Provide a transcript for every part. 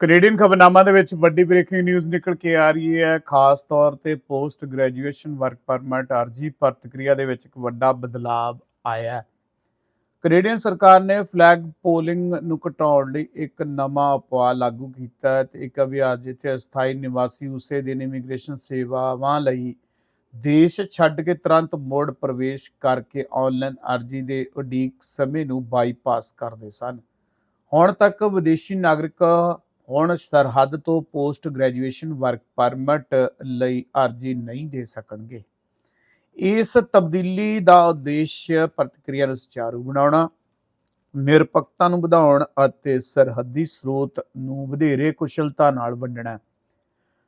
Canadian ਖਬਰਨਾਮਾ ਦੇ ਵਿੱਚ ਵੱਡੀ ਬ੍ਰੇਕਿੰਗ ਨਿਊਜ਼ ਨਿਕਲ ਕੇ ਆ ਰਹੀ ਹੈ। ਖਾਸ ਤੌਰ ਤੇ ਪੋਸਟ ਗ੍ਰੈਜੂਏਸ਼ਨ ਵਰਕ ਪਰਮਿਟ ਅਰਜੀ ਪ੍ਰਤੀਕਿਰਿਆ ਦੇ ਵਿੱਚ ਇੱਕ ਵੱਡਾ ਬਦਲਾਅ ਆਇਆ ਹੈ। ਕੈਨੇਡੀਅਨ ਸਰਕਾਰ ਨੇ ਫਲੈਗ ਪੋਲਿੰਗ ਨੂੰ ਘਟਾਉਣ ਲਈ ਇੱਕ ਨਵਾਂ ਉਪਾਅ ਲਾਗੂ ਕੀਤਾ ਹੈ ਤੇ ਇੱਕ ਅਭਿਆਸ ਜਿੱਥੇ ਅਸਥਾਈ ਨਿਵਾਸੀ ਉਸੇ ਦਿਨ ਇਮੀਗ੍ਰੇਸ਼ਨ ਸੇਵਾਵਾਂ ਲਈ ਦੇਸ਼ ਛੱਡ ਕੇ ਤੁਰੰਤ ਮੋੜ ਪ੍ਰਵੇਸ਼ ਕਰਕੇ ਆਨਲਾਈਨ ਅਰਜੀ ਦੇ ਉਡੀਕ ਸਮੇਂ ਨੂੰ ਬਾਈਪਾਸ ਕਰਦੇ ਸਨ। ਹੁਣ ਤੱਕ ਵਿਦੇਸ਼ੀ ਨਾਗਰਿਕ ਹੁਣ ਸਰਹੱਦ ਤੋਂ ਪੋਸਟ ਗ੍ਰੈਜੂਏਸ਼ਨ ਵਰਕ ਪਰਮਿਟ ਲਈ ਅਰਜੀ ਨਹੀਂ ਦੇ ਸਕਣਗੇ। ਇਸ ਤਬਦੀਲੀ ਦਾ ਉਦੇਸ਼ ਪ੍ਰਤੀਕਿਰਿਆ ਨੂੰ ਸੁਚਾਰੂ ਬਣਾਉਣਾ, ਨਿਰਪੱਖਤਾ ਨੂੰ ਵਧਾਉਣ ਅਤੇ ਸਰਹੱਦੀ ਸਰੋਤ ਨੂੰ ਵਧੇਰੇ ਕੁਸ਼ਲਤਾ ਨਾਲ ਵੰਡਣਾ।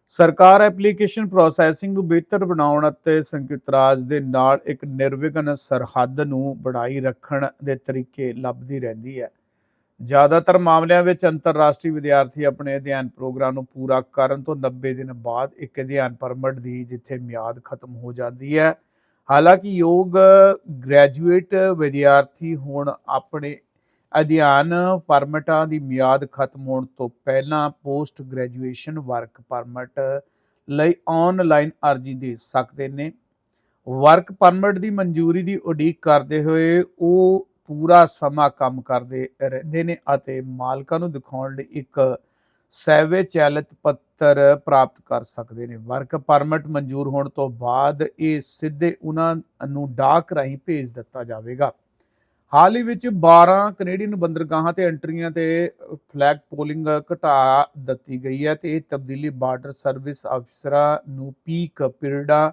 ਸਰਕਾਰ ਐਪਲੀਕੇਸ਼ਨ ਪ੍ਰੋਸੈਸਿੰਗ ਨੂੰ ਬਿਹਤਰ ਬਣਾਉਣ ਅਤੇ ਸੰਯੁਕਤ ਰਾਜ ਦੇ ਨਾਲ ਇੱਕ ਨਿਰਵਿਘਨ ਸਰਹੱਦ ਨੂੰ ਬਣਾਈ ਰੱਖਣ ਦੇ ਤਰੀਕੇ ਲੱਭਦੀ ਰਹਿੰਦੀ ਹੈ। ਜ਼ਿਆਦਾਤਰ ਮਾਮਲਿਆਂ ਵਿੱਚ ਅੰਤਰਰਾਸ਼ਟਰੀ ਵਿਦਿਆਰਥੀ ਆਪਣੇ ਅਧਿਐਨ ਪ੍ਰੋਗਰਾਮ ਨੂੰ ਪੂਰਾ ਕਰਨ ਤੋਂ 90 ਦਿਨ ਬਾਅਦ ਇੱਕ ਅਧਿਐਨ ਪਰਮਿਟ ਦੀ ਜਿੱਥੇ ਮਿਆਦ ਖਤਮ ਹੋ ਜਾਂਦੀ ਹੈ। ਹਾਲਾਂਕਿ ਯੋਗ ਗ੍ਰੈਜੂਏਟ ਵਿਦਿਆਰਥੀ ਹੁਣ ਆਪਣੇ ਅਧਿਐਨ ਪਰਮਿਟਾਂ ਦੀ ਮਿਆਦ ਖਤਮ ਹੋਣ ਤੋਂ ਪਹਿਲਾਂ ਪੋਸਟ ਗ੍ਰੈਜੂਏਸ਼ਨ ਵਰਕ ਪਰਮਿਟ ਲਈ ਆਨਲਾਈਨ ਅਰਜ਼ੀ ਦੇ ਸਕਦੇ ਨੇ। ਵਰਕ ਪਰਮਿਟ ਦੀ ਮਨਜ਼ੂਰੀ ਦੀ ਉਡੀਕ ਕਰਦੇ ਹੋਏ ਉਹ ਪੂਰਾ ਸਮਾਂ ਕੰਮ ਕਰਦੇ ਰਹਿੰਦੇ ਨੇ ਅਤੇ ਮਾਲਕਾਂ ਨੂੰ ਦਿਖਾਉਣ ਲਈ ਇੱਕ ਸੈਵੇ ਚੈਲਿਤ ਪੱਤਰ ਪ੍ਰਾਪਤ ਕਰ ਸਕਦੇ ਨੇ। ਵਰਕ ਪਰਮਿਟ ਮਨਜ਼ੂਰ ਹੋਣ ਤੋਂ ਬਾਅਦ ਇਹ ਸਿੱਧੇ ਉਹਨਾਂ ਨੂੰ ਡਾਕ ਰਾਹੀਂ ਭੇਜ ਦਿੱਤਾ ਜਾਵੇਗਾ। ਹਾਲ ਹੀ ਵਿੱਚ 12 ਕੈਨੇਡੀਅਨ ਬੰਦਰਗਾਹਾਂ ਤੇ ਐਂਟਰੀਆਂ ਤੇ ਫਲੈਗ ਪੋਲਿੰਗ ਘਟਾ ਦਿੱਤੀ ਗਈ ਹੈ ਤੇ ਇਹ ਤਬਦੀਲੀ ਬਾਰਡਰ ਸਰਵਿਸ ਅਫਸਰਾਂ ਨੂੰ ਪੀਕ ਪੀਰੀਅਡਾਂ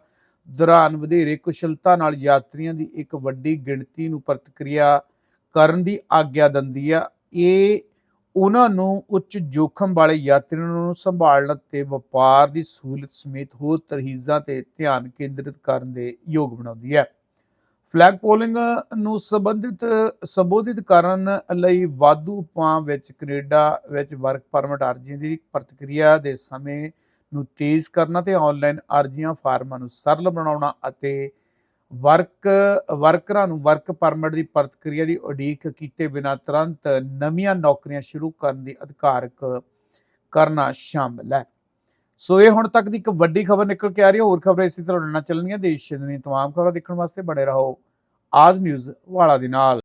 ਦੌਰਾਨ ਵਧੇਰੇ ਕੁਸ਼ਲਤਾ ਨਾਲ ਯਾਤਰੀਆਂ ਦੀ ਇੱਕ ਵੱਡੀ ਗਿਣਤੀ ਨੂੰ ਪ੍ਰਤੀਕਿਰਿਆ ਕਰਨ ਦੀ ਆਗਿਆ ਦਿੰਦੀ ਆ। ਇਹ ਉਹਨਾਂ ਨੂੰ ਉੱਚ ਜੋਖਮ ਵਾਲੇ ਯਾਤਰੀਆਂ ਨੂੰ ਸੰਭਾਲਣ ਤੇ ਵਪਾਰ ਦੀ ਸਹੂਲਤ ਸਮੇਤ ਹੋਰ ਤਰਹੀਜ਼ਾਂ ਤੇ ਧਿਆਨ ਕੇਂਦਰਿਤ ਕਰਨ ਦੇ ਯੋਗ ਬਣਾਉਂਦੀ ਹੈ ਫਲੈਗ ਪੋਲਿੰਗ ਨੂੰ ਸੰਬੰਧਿਤ, ਸੰਬੋਧਿਤ ਕਰਨ ਲਈ ਵਾਧੂ ਉਪਾਅ ਵਿੱਚ ਕੈਨੇਡਾ ਵਿੱਚ ਵਰਕ ਪਰਮਿਟ ਅਰਜ਼ੀ ਦੀ ਪ੍ਰਤੀਕਿਰਿਆ ਦੇ ਸਮੇਂ ਨੂੰ ਤੇਜ਼ ਕਰਨਾ ਤੇ ਆਨਲਾਈਨ ਅਰਜ਼ੀਆਂ ਫਾਰਮਾਂ ਨੂੰ ਸਰਲ ਬਣਾਉਣਾ ਅਤੇ ਵਰਕ ਵਰਕਰਾਂ ਨੂੰ ਵਰਕ ਪਰਮਿਟ ਦੀ ਪ੍ਰਕਿਰਿਆ ਦੀ ਉਡੀਕ ਕੀਤੇ ਬਿਨਾਂ ਤੁਰੰਤ ਨਵੀਆਂ ਨੌਕਰੀਆਂ ਸ਼ੁਰੂ ਕਰਨ ਦੀ ਅਧਿਕਾਰਕ ਕਰਨਾ ਸ਼ਾਮਲ ਹੈ। ਸੋ ਇਹ ਹੁਣ ਤੱਕ ਦੀ ਇੱਕ ਵੱਡੀ ਖਬਰ ਨਿਕਲ ਕੇ ਆ ਰਹੀ ਹੈ। ਹੋਰ ਖਬਰਾਂ ਇਸੇ ਤਰ੍ਹਾਂ ਨਾਲ ਚੱਲਣਗੀਆਂ। ਦੇਸ਼ ਦੀਆਂ ਤਮਾਮ ਖਬਰਾਂ ਦੇਖਣ ਵਾਸਤੇ ਬਣੇ ਰਹੋ। ਆਜ ਨਿਊਜ਼ ਵਾਲਾ ਦੇ ਨਾਲ।